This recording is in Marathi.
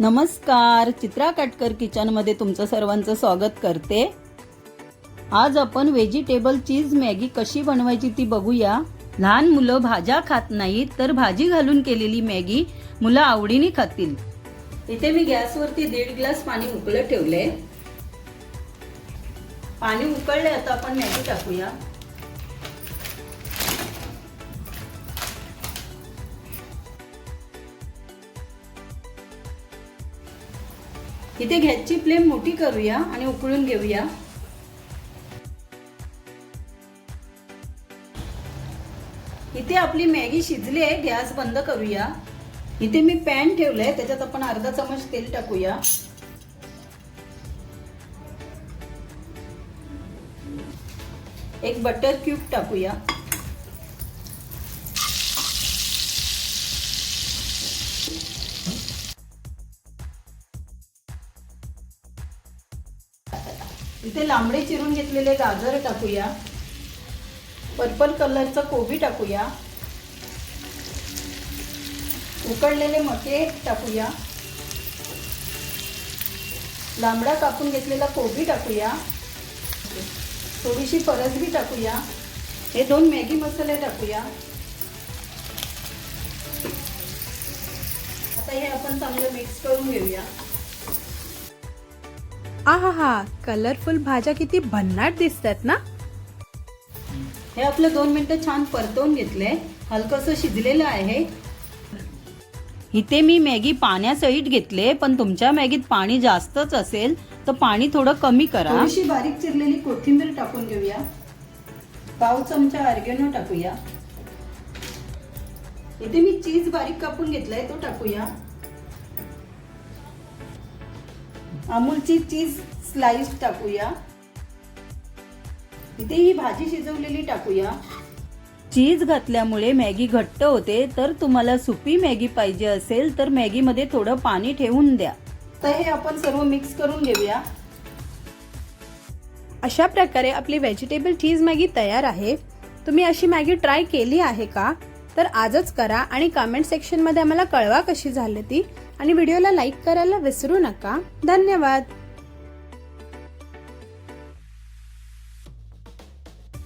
नमस्कार चित्रा काटकर किचनमध्ये तुमचं सर्वांचं स्वागत करते. आज आपण व्हेजिटेबल चीज मॅगी कशी बनवायची ती बघूया. लहान मुलं भाज्या खात नाहीत तर भाजी घालून केलेली मॅगी मुलं आवडीने खातील. इथे मी गॅसवरती दीड ग्लास पाणी उकळत ठेवले पाणी उकळले आता आपण मॅगी टाकूया. इथे गॅसची फ्लेम मोठी करूया आणि उकळून घेऊया. इथे आपली मॅगी शिजली आहे गॅस बंद करूया. इथे मी पॅन ठेवलंय त्याच्यात आपण अर्धा चमच तेल टाकूया. एक बटर क्यूब टाकूया. इथे लांबडे चिरून घेतलेले गाजर टाकूया. पर्पल कलरचं कोबी टाकूया. उकडलेले मके टाकूया. लांबडा कापून घेतलेला कोबी टाकूया. थोडीशी परसबी टाकूया. हे दोन मॅगी मसाले टाकूया. आता हे आपण चांगलं मिक्स करून घेऊया. आहा हा कलरफुल भाज्या किती भन्नाट दिसतात ना? हे आपलं दोन मिनिटं छान परतवून घेतलंय. हलकंसं शिजलेलं आहे. इथे मी मॅगी पाण्यासहित घेतले पण तुमच्या मॅगीत पाणी जास्तच असेल तर पाणी थोडं कमी करा. थोडीशी बारीक चिरलेली कोथिंबीर टाकून घेऊया. पाव चमचा ऑर्गेनो टाकूया. इथे मी चीज बारीक कापून घेतलाय तो टाकूया. अमूलची चीज स्लाइस टाकूया. इथे ही भाजी शिजवलेली टाकूया. चीज घातल्यामुळे मॅगी घट्ट होते तर तुम्हाला सुपी मॅगी पाहिजे असेल तर मॅगीमध्ये थोडं पाणी ठेवून द्या. तर हे आपण सर्व मिक्स करून घेऊया. अशा प्रकारे आपली व्हेजिटेबल चीज मॅगी तयार आहे. तुम्ही अशी मॅगी ट्राय केली आहे का? तर आजच करा आणि कमेंट सेक्शनमध्ये आम्हाला कळवा कशी झाली ती. आणि व्हिडिओला लाईक करायला विसरू नका. धन्यवाद.